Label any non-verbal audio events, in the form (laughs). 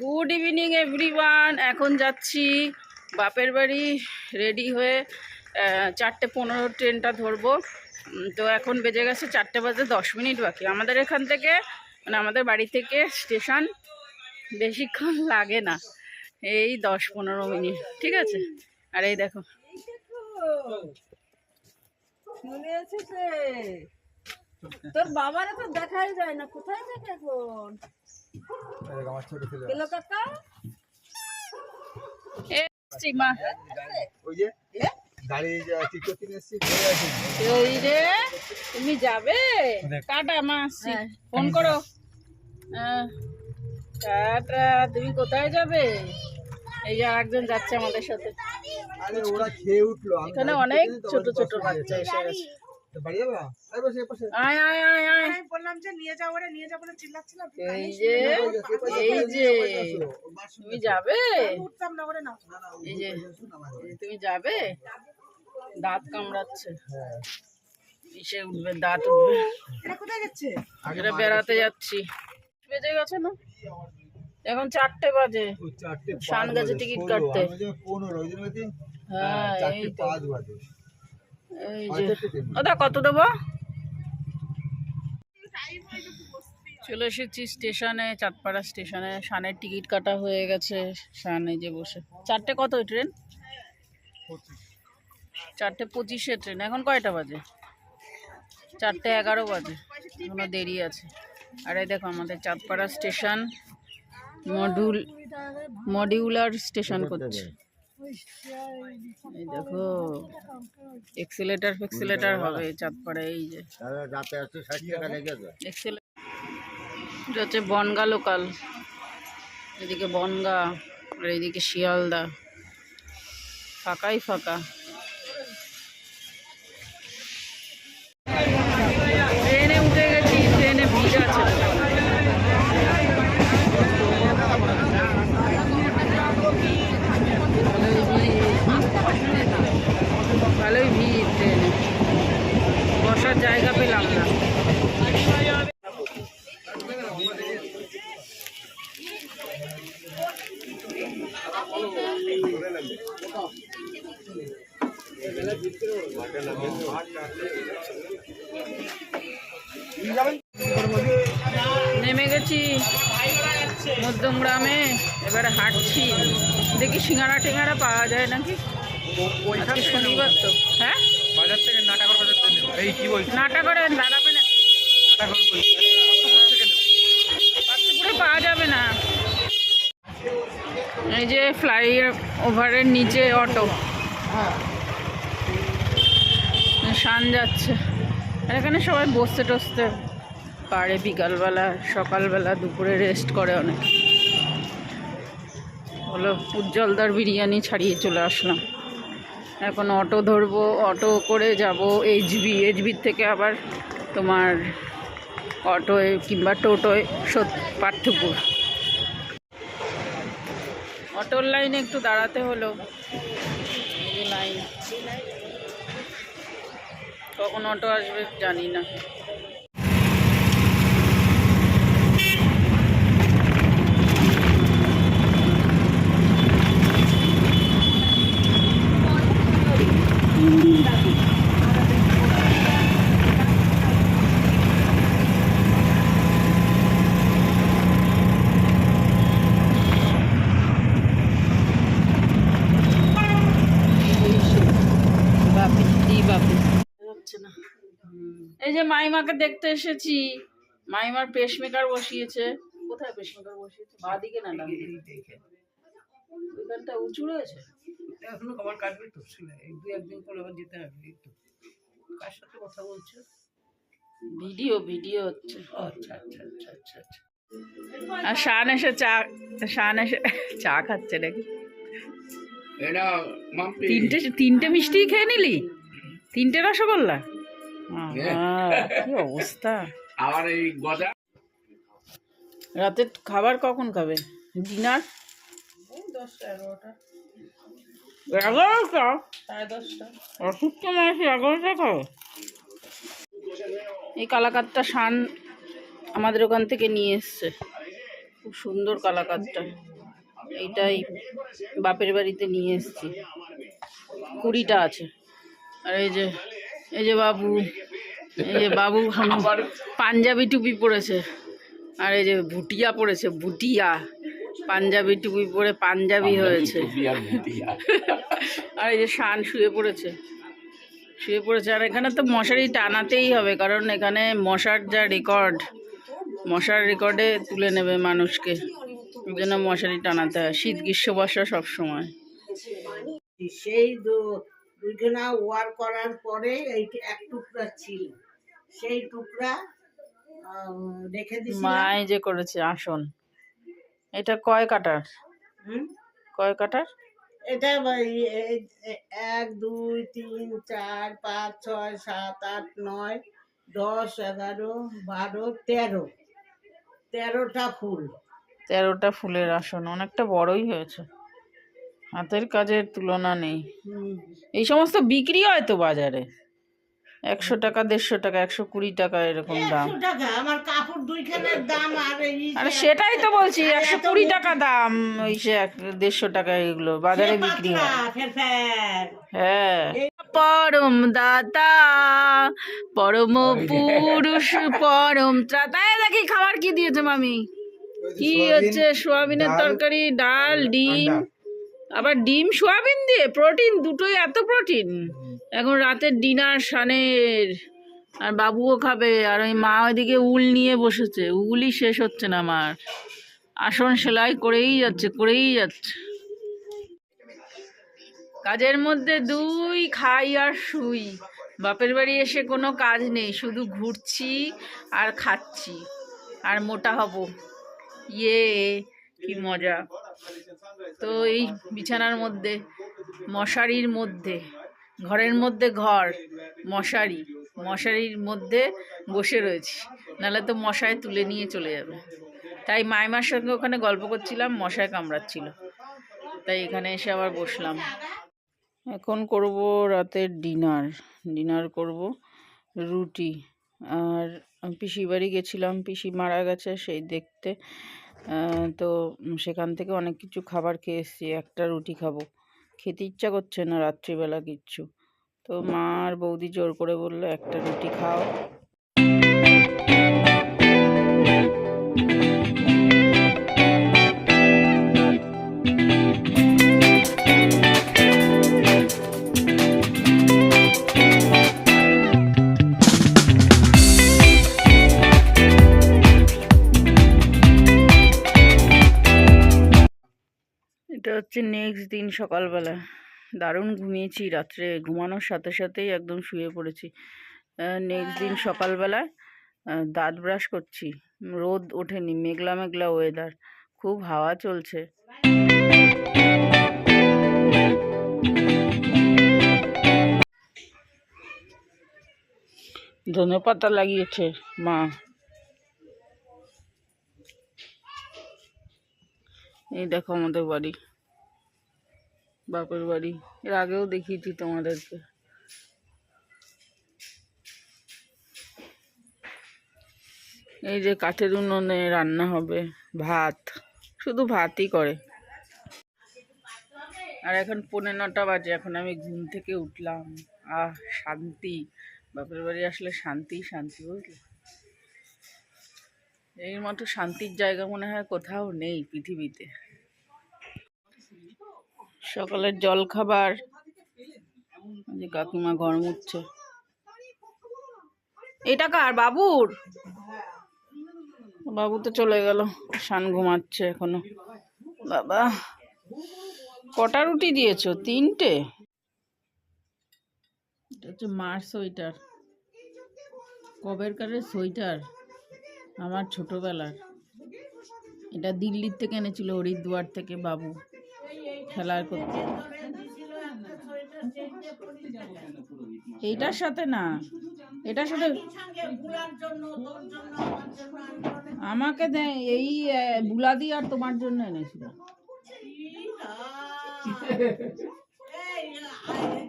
Good evening everyone এখন যাচ্ছি বাপের বাড়ি রেডি হয়ে চারটে পনেরো ট্রেনটা ধরবো। তো এখন বেজে গেছে চারটে বাজে দশ মিনিট বাকি। আমাদের এখান থেকে মানে আমাদের বাড়ি থেকে স্টেশন বেশিক্ষণ লাগে না। এই দশ পনেরো মিনিট, ঠিক আছে? আর এই দেখো। তোর বাবারা তো দেখাই যায় না। কোথায় থাকে এখন? তুমি যাবে? কাটা মা আসছি। হ্যাঁ। ফোন করো। হ্যাঁ। টাটা তুমি কোথায় যাবে? এই যে একজন যাচ্ছে আমাদের সাথে। ওরা খেয়ে উঠল। এখানে অনেক ছোট ছোট বাচ্চা এসে গেছে। তুমি যাবে? তুমি দাঁত কামড়াচ্ছে। হ্যাঁ। ইসে উঠবে দাঁত উঠবে। এটা বেড়াতে যাচ্ছি। বেজে গেছে না? এখন চারটে বাজে। শান গেছে টিকিট কাটতে। হ্যাঁ এই তো। পাঁচ বাজে। এই যে ওটা কত দেবো? চলে এসেছি স্টেশনে চাঁদপাড়া স্টেশনে। শানের টিকিট কাটা হয়ে গেছে। শান এই যে বসে। চারটে কত ট্রেন? চারটে পঁচিশে ট্রেন। এখন কয়টা বাজে? চারটে এগারো বাজে। এখনও দেরি আছে। আর এই দেখো আমাদের Chandpara station module modular station করছে। এই দেখো এক্সিলেটার ফেক্সেলেটার হবে চাঁদপাড়ে এই যে। এটা হচ্ছে বনগা লোকাল। এদিকে বনগা আর এইদিকে শিয়ালদা। ফাঁকাই ফাঁকা। নেমে গেছি মধ্যমগ্রামে এবারে হাঁটছি। দেখি সিঙ্গারা টিঙ্গারা পাওয়া যায় নাকি? শনিবার তো। হ্যাঁ? বাজার থেকে নাটাকর বাজার এই কি বলছি নাটা দাঁড়াবে না পাত্রপুরে পাওয়া যাবে না। এই যে ফ্লাই ওভারের নিচে অটো। শান যাচ্ছে। আর এখানে সবাই বসতে টসতে পারে বিকালবেলা, সকালবেলা দুপুরে রেস্ট করে অনেক। হলো উজ্জ্বলদার বিরিয়ানি ছাড়িয়ে চলে আসলাম। এখন অটো ধরবো, অটো করে যাব এইচবি এইচবির থেকে আবার তোমার অটোয় কিংবা টোটোয় সত পার্থপুর। অটোর লাইনে একটু দাঁড়াতে হলো। লাইন কখন অটো আসবে জানি না বাপি দি বাপি যাচ্ছে না এই যে মাইমাকে দেখতে এসেছি। মাইমার পেসমেকার বসিয়েছে। কোথায় পেসমেকার বসিয়েছে? বা দিকে না ডান দিকে? ওইখানটা উঁচু রয়েছে? এখনও কবার কাটবে তো এই দু একদিন পর আবার যেতে হবে তো। কার সাথে কথা বলছো? ভিডিও ভিডিও হচ্ছে। আচ্ছা আচ্ছা আচ্ছা আচ্ছা আচ্ছা। আর শান এসে চা শান এসে চা খাচ্ছে নাকি? এটা মাম্পি। তিনটে তিনটে মিষ্টি খেয়ে নিলি? তিনটে রসগোল্লা? কি অবস্থা? আবার এই গজা। রাতে খাবার কখন খাবে? ডিনার? দশটা এগারোটা। এগারোটা? সাড়ে দশটা। অসুস্থ মানুষ এগারোটা খাবে? এই কালাকাতটা শান আমাদের ওখান থেকে নিয়ে এসছে। খুব সুন্দর কালাকাতটা। এইটাই বাপের বাড়িতে নিয়ে এসেছি। কুড়িটা আছে। আর এই যে এই যে বাবু এই যে বাবু আমার পাঞ্জাবি টুপি পরেছে। আর এই যে ভুটিয়া পরেছে ভুটিয়া। পাঞ্জাবি টুপি পরে পাঞ্জাবি হয়েছে। (laughs) আর এই যে শান শুয়ে পড়েছে। শুয়ে পড়েছে আর এখানে তো মশারি টানাতেই হবে কারণ এখানে মশার যা রেকর্ড মশার রেকর্ডে তুলে নেবে মানুষকে। ওই জন্য মশারি টানাতে হয় শীত গ্রীষ্ম বর্ষা সবসময়। সেই দুইখানা ওয়ার করার পরে এই এক টুকরা ছিল। সেই টুকরা রেখে দিছিলাম মাই যে করেছে আসন। এটা কয় কাটার? কয় কাটার? এটা এই- এই- এই- এক দুই তিন চার পাঁচ ছয় সাত আট নয় দশ এগারো বারো তেরো। তেরোটা ফুল। তেরোটা ফুলের আসন অনেকটা বড়ই হয়েছে। হাতের কাজের তুলনা নেই। এই সমস্ত বিক্রি হয় তো বাজারে? একশো টাকা দেড়শো টাকা একশো কুড়ি টাকা এরকম দাম। আমার কাপড় দুইখানের দাম আর আরে সেটাই তো বলছি একশো কুড়ি টাকা দাম ওই সে এক দেড়শো টাকা এগুলো বাজারে বিক্রি হয়। পাতলা, ফের ফের। হ্যাঁ। পরম দাতা পরম পুরুষ পরম ত্রাতায় দেখি খাবার কি দিয়েছে মামি? কি হচ্ছে? সোয়াবিনের তরকারি ডাল ডিম। আবার ডিম সোয়াবিন দিয়ে? প্রোটিন দুটোই এত প্রোটিন। এখন রাতের ডিনার সানের। আর বাবুও খাবে আর ওই মা ওইদিকে উল নিয়ে বসেছে। উলই শেষ হচ্ছে না আমার আসন সেলাই করেই যাচ্ছে করেই যাচ্ছে। কাজের মধ্যে দুই খাই আর শুই। বাপের বাড়ি এসে কোনো কাজ নেই শুধু ঘুরছি আর খাচ্ছি। আর মোটা হব। ইয়ে। কি মজা। তো এই বিছানার মধ্যে, মশারির মধ্যে, ঘরের মধ্যে ঘর, মশারি, মশারির মধ্যে বসে রয়েছি। নাহলে তো মশায় তুলে নিয়ে চলে যাবে। তাই মাইমার সঙ্গে ওখানে গল্প করছিলাম, মশায় কামড়াচ্ছিল। তাই এখানে এসে আবার বসলাম। এখন করব রাতের ডিনার। ডিনার করব রুটি। আর পিসি বাড়ি গেছিলাম, পিসি মারা গেছে সেই দেখতে। তো সেখান থেকে অনেক কিছু খাবার খেয়ে এসেছি। একটা রুটি খাব। খেতে ইচ্ছা করছে না রাত্রিবেলা কিচ্ছু। তো মা আর বৌদি জোর করে বলল, একটা রুটি খাও। এটা হচ্ছে নেক্সট দিন সকালবেলা। দারুণ ঘুমিয়েছি, রাত্রে ঘুমানোর সাথে সাথেই একদম শুয়ে পড়েছি। নেক্সট দিন সকালবেলা দাঁত ব্রাশ করছি। রোদ ওঠেনি, মেঘলা মেঘলা ওয়েদার খুব হাওয়া চলছে। ধনে পাতা লাগিয়েছে, মা। এই দেখো আমাদের বাড়ি। বাপের বাড়ি। এর আগেও দেখিয়েছি তোমাদেরকে। এই যে কাঠের উনুনে রান্না হবে ভাত। শুধু ভাতই করে। আর এখন পৌনে নটা বাজে, এখন আমি ঘুম থেকে উঠলাম। আহ, শান্তি। বাপের বাড়ি আসলে শান্তি শান্তি বুঝলি? এর মতো শান্তির জায়গা মনে হয় কোথাও নেই পৃথিবীতে। সকালের জল খাবার যে কাকিমা ঘর মুছছে। এটা কার? বাবুর? বাবু তো চলে গেল। শান ঘুমাচ্ছে এখনও। বাবা, কটা রুটি দিয়েছ? তিনটে? এটা হচ্ছে মার সোয়েটার। কবেরকারের সোয়েটার, আমার ছোটবেলার। এটা দিল্লির থেকে এনেছিল, হরিদ্বার থেকে বাবু। খেলার করতে এইটার সাথে না। এটার সাথে আমাকে এই বুলা বুলাদি আর তোমার জন্য এনেছিল। (laughs)